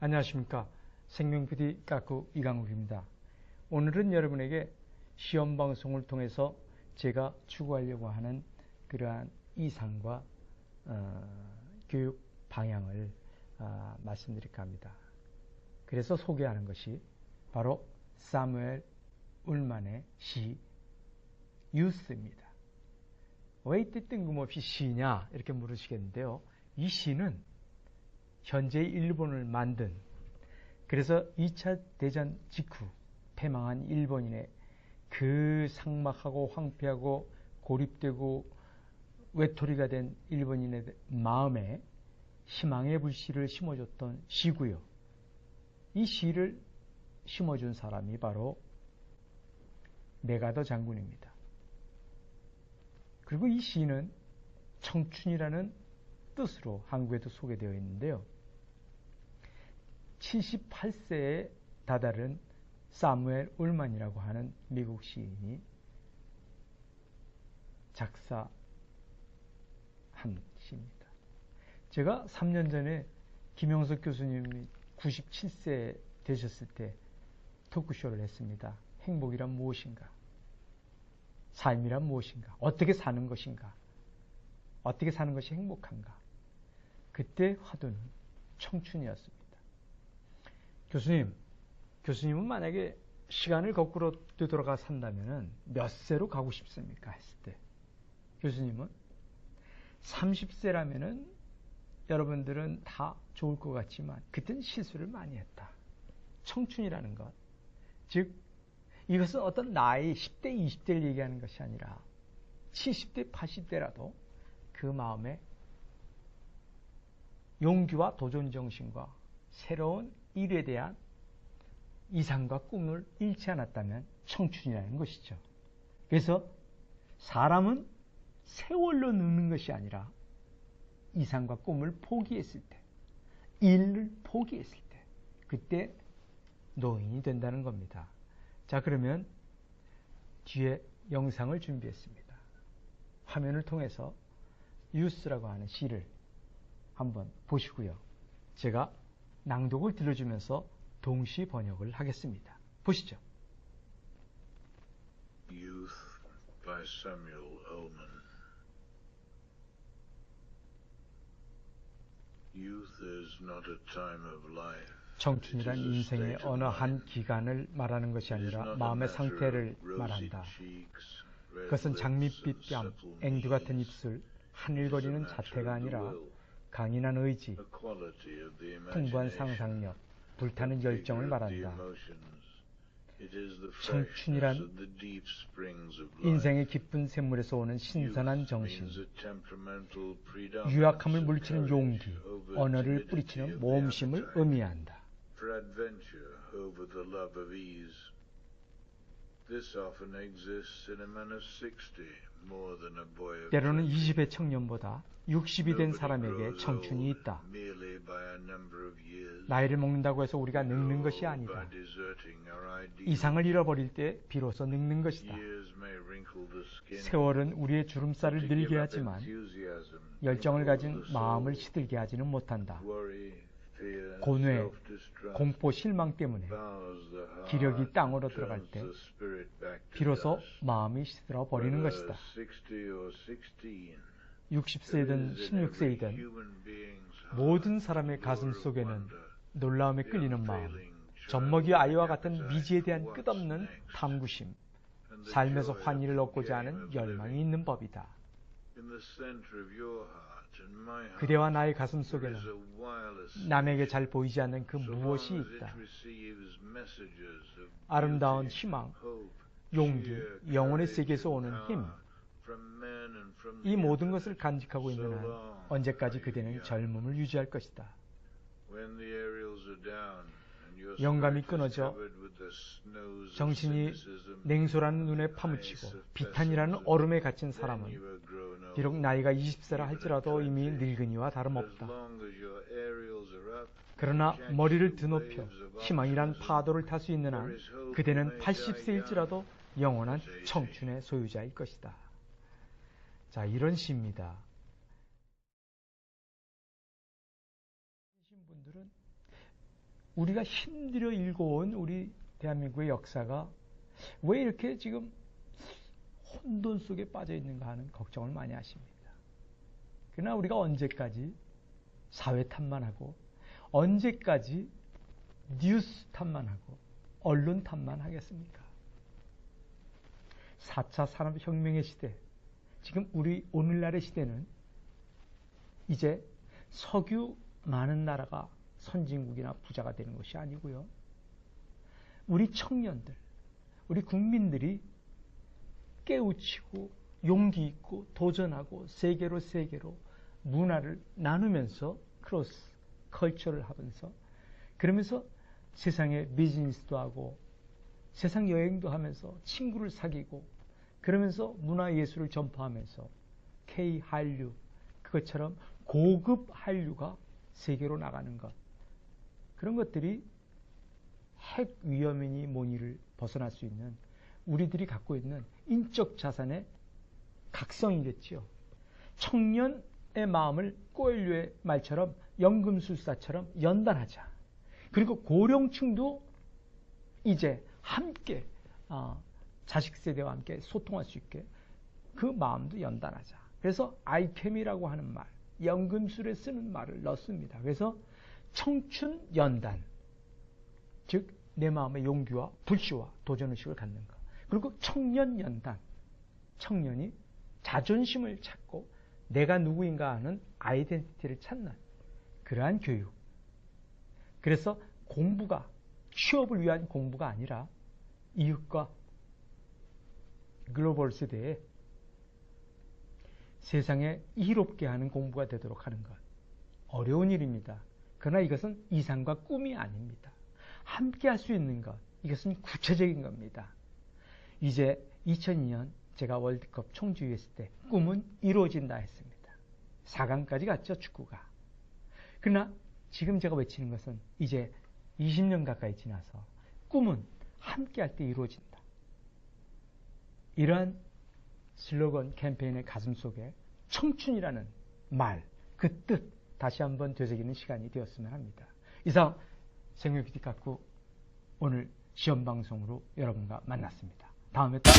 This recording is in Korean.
안녕하십니까. 생명PD 까꾸 이강욱입니다. 오늘은 여러분에게 시험 방송을 통해서 제가 추구하려고 하는 그러한 이상과 어, 교육 방향을 어, 말씀드릴까 합니다. 그래서 소개하는 것이 바로 사무엘 울만의 시 유스입니다. 왜 이때 뜬금없이 시냐 이렇게 물으시겠는데요. 이 시는 현재 일본을 만든 그래서 2차 대전 직후 패망한 일본인의 그 상막하고 황폐하고 고립되고 외톨이가 된 일본인의 마음에 희망의 불씨를 심어줬던 시고요. 이 시를 심어준 사람이 바로 메가더 장군입니다. 그리고 이 시는 청춘이라는 뜻으로 한국에도 소개되어 있는데요. 78세에 다다른 사무엘 울만이라고 하는 미국 시인이 작사한 시입니다. 제가 3년 전에 김영석 교수님이 97세 되셨을 때 토크쇼를 했습니다. 행복이란 무엇인가? 삶이란 무엇인가? 어떻게 사는 것인가? 어떻게 사는 것이 행복한가? 그때 화두는 청춘이었습니다. 교수님, 교수님은 만약에 시간을 거꾸로 되돌아가 산다면 몇 세로 가고 싶습니까? 했을 때. 교수님은 30세라면은 여러분들은 다 좋을 것 같지만 그땐 실수를 많이 했다. 청춘이라는 것. 즉, 이것은 어떤 나이 10대, 20대를 얘기하는 것이 아니라 70대, 80대라도 그 마음에 용기와 도전 정신과 새로운 일에 대한 이상과 꿈을 잃지 않았다면 청춘이라는 것이죠. 그래서 사람은 세월로 늙는 것이 아니라 이상과 꿈을 포기했을 때, 일을 포기했을 때, 그때 노인이 된다는 겁니다. 자, 그러면 뒤에 영상을 준비했습니다. 화면을 통해서 유스라고 하는 시를 한번 보시고요. 제가 낭독을 들려주면서 동시 번역을 하겠습니다. 보시죠. Youth by Samuel Ullman. Youth is not a time of life. 청춘이란 인생의 어느 한 기간을 말하는 것이 아니라 마음의 상태를 말한다. 그것은 장밋빛 뺨, 앵두 같은 입술, 하늘거리는 자태가 아니라 강인한 의지, 풍부한 상상력, 불타는 열정을 말한다. 청춘이란 인생의 깊은 샘물에서 오는 신선한 정신, 유약함을 물리치는 용기, 언어를 뿌리치는 모험심을 의미한다. 때로는 20의 청년보다 60이 된 사람에게 청춘이 있다. 나이를 먹는다고 해서 우리가 늙는 것이 아니다. 이상을 잃어버릴 때 비로소 늙는 것이다. 세월은 우리의 주름살을 늘게 하지만 열정을 가진 마음을 시들게 하지는 못한다. 고뇌, 공포, 실망 때문에 기력이 땅으로 들어갈 때 비로소 마음이 시들어 버리는 것이다. 60세이든 16세이든 모든 사람의 가슴 속에는 놀라움에 끌리는 마음, 젖먹이 아이와 같은 미지에 대한 끝없는 탐구심, 삶에서 환희를 얻고자 하는 열망이 있는 법이다. 그대와 나의 가슴 속에는 남에게 잘 보이지 않는 그 무엇이 있다. 아름다운 희망, 용기, 영혼의 세계에서 오는 힘. 이 모든 것을 간직하고 있는 한 언제까지 그대는 젊음을 유지할 것이다. 영감이 끊어져 정신이 냉소라는 눈에 파묻히고 비탄이라는 얼음에 갇힌 사람은 비록 나이가 20세라 할지라도 이미 늙은이와 다름없다. 그러나 머리를 드높여 희망이란 파도를 탈 수 있는 한 그대는 80세일지라도 영원한 청춘의 소유자일 것이다. 자, 이런 시입니다. 분들은 우리가 힘들어 읽어온 우리 대한민국의 역사가 왜 이렇게 지금 혼돈 속에 빠져 있는가 하는 걱정을 많이 하십니다. 그러나 우리가 언제까지 사회 탓만 하고 언제까지 뉴스 탓만 하고 언론 탓만 하겠습니까? 4차 산업혁명의 시대, 지금 우리 오늘날의 시대는 이제 석유 많은 나라가 선진국이나 부자가 되는 것이 아니고요. 우리 청년들, 우리 국민들이 깨우치고 용기 있고 도전하고 세계로 세계로 문화를 나누면서 크로스 컬처를 하면서 그러면서 세상에 비즈니스도 하고 세상 여행도 하면서 친구를 사귀고 그러면서 문화 예술을 전파하면서 K 한류 그것처럼 고급 한류가 세계로 나가는 것. 그런 것들이 핵 위험이니 뭐니를 벗어날 수 있는 우리들이 갖고 있는 인적 자산의 각성이겠지요. 청년의 마음을 꼬엘류의 말처럼 연금술사처럼 연단하자. 그리고 고령층도 이제 함께 어, 자식 세대와 함께 소통할 수 있게 그 마음도 연단하자. 그래서 아이캠이라고 하는 말, 연금술에 쓰는 말을 넣습니다. 그래서 청춘 연단, 즉 내 마음의 용기와 불씨와 도전의식을 갖는 것. 그리고 청년 연단, 청년이 자존심을 찾고 내가 누구인가 하는 아이덴티티를 찾는 그러한 교육. 그래서 공부가 취업을 위한 공부가 아니라 이웃과 글로벌 시대에 세상에 이롭게 하는 공부가 되도록 하는 것. 어려운 일입니다. 그러나 이것은 이상과 꿈이 아닙니다. 함께 할 수 있는 것. 이것은 구체적인 겁니다. 이제 2002년 제가 월드컵 총주의했을 때 꿈은 이루어진다 했습니다. 4강까지 갔죠, 축구가. 그러나 지금 제가 외치는 것은 이제 20년 가까이 지나서 꿈은 함께 할 때 이루어진다. 이러한 슬로건 캠페인의 가슴 속에 청춘이라는 말, 그 뜻 다시 한번 되새기는 시간이 되었으면 합니다. 이상 생명 PT 갖고 오늘 시험 방송으로 여러분과 만났습니다. 다음에 또